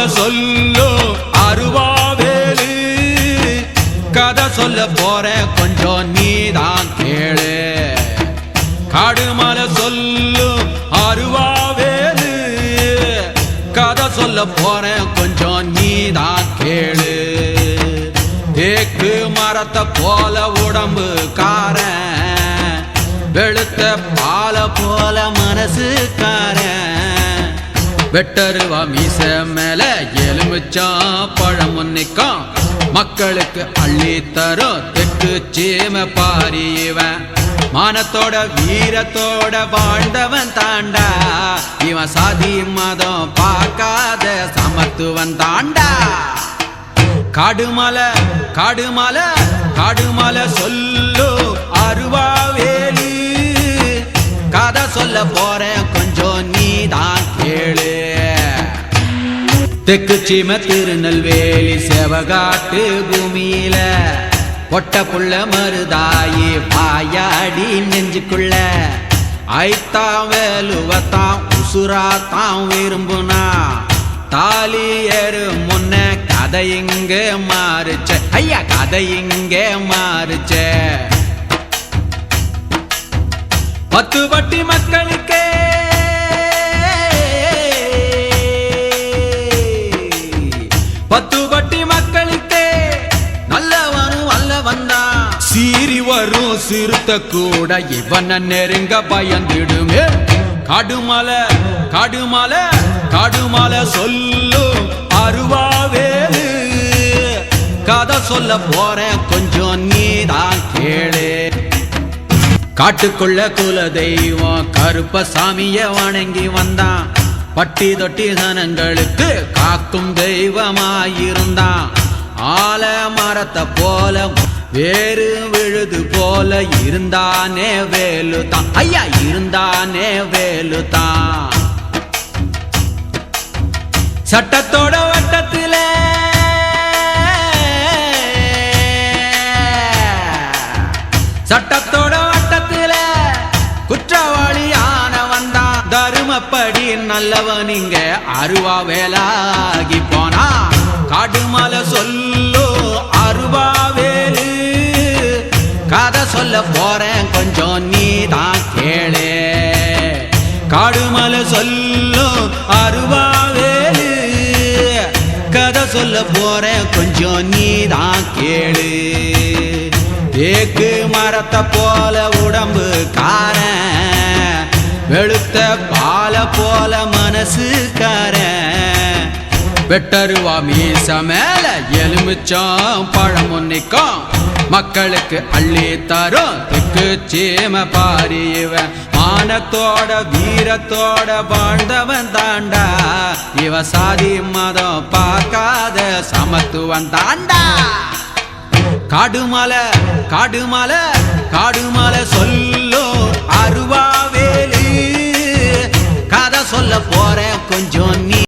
காடுமலை சொல்லு அருவாவேலு. கதை சொல்ல போறேன் கொஞ்சம் நீதான் கேளு. காடுமலை சொல்லு அருவாவேலு. கதை சொல்ல போறேன் கொஞ்சம் நீதான் கேளு. தேக்கு மரத்தை போல உடம்பு காரன் வெளுத்த பால போல மனசுக்காரன். வெட்டருவா மீச மேல எலுமிச்சா பழம் நிற்கும் மக்களுக்கு அள்ளி தரும் தெட்டு சீம பாரியவன். மானத்தோட வீரத்தோட வாழ்ந்தவன் தாண்டா. இவன் சாதி மதம் பார்க்காத சமத்துவன் தாண்டா. காடுமலை காடுமலை காடுமலை சொல்லு அருவாவேலி. கதை சொல்ல போறேன் கொஞ்சம் நீதான் கேளு. தெற்கு சீம திருநெல்வேலி செவகாட்டு பூமியில பொட்ட புள்ள மருதாயி பாயாடி நெஞ்சுக்குள்ள. ஐத்தாம் வேலுவத்தாம் உசுராத்தாம் விரும்புனா. தாலி ஏறு முன்ன கதை இங்கே மாறுச்ச. ஐயா கதை இங்கே மாறுச்சே. பத்து வட்டி மக்களுக்கே. பத்து வட்டி மக்களுக்கே. நல்லவனும் அல்ல வந்தா சீறி வரும் சிறுத்த கூட இவன நெருங்க பயந்துடுமே. காடுமலை காடுமலை காடுமலை சொல்லு அருவாவேலு. கதை சொல்ல போற கொஞ்சம் நீதான் கேளு. காட்டுக்குள்ள குல தெய்வம் கருப்ப சாமிய வணங்கி வந்தான். பட்டி தொட்டி சனங்களுக்கு காக்கும் தெய்வமாயிருந்தான் ஆல மரத்தை போல வேறு விழுது போல இருந்தானே வேலு தான் ஐயா இருந்தானே வேலு தான் சட்டத்தோட வட்டத்தில சட்டத்தோட நல்லவன் இங்க அருவா வேலாகி போனா காடுமலை சொல்லு அருவா வேலு. கதை சொல்ல போறேன் கொஞ்சம் நீதான் கேளு. காடுமலை சொல்லு அருவாவேலு கதை சொல்ல போறேன் கொஞ்சம் நீதான் கேளு. தேக்கு மரத்தை போல உடம்பு காரன் வெளுத்த பால போல மனசுக்காரன். வெட்டருவா மீச மேல எலுமிச்சம் பழம் ஒன்னிக்கும் மக்களுக்கு அள்ளி தரும் திக்கு சீம பாரியவன் மானத்தோட வீரத்தோட வாழ்ந்தவன் தாண்டா. இவ சாதி மதம் பார்க்காத சமத்துவன் தாண்டா. காடுமலை காடுமலை காடுமலை சொல்லு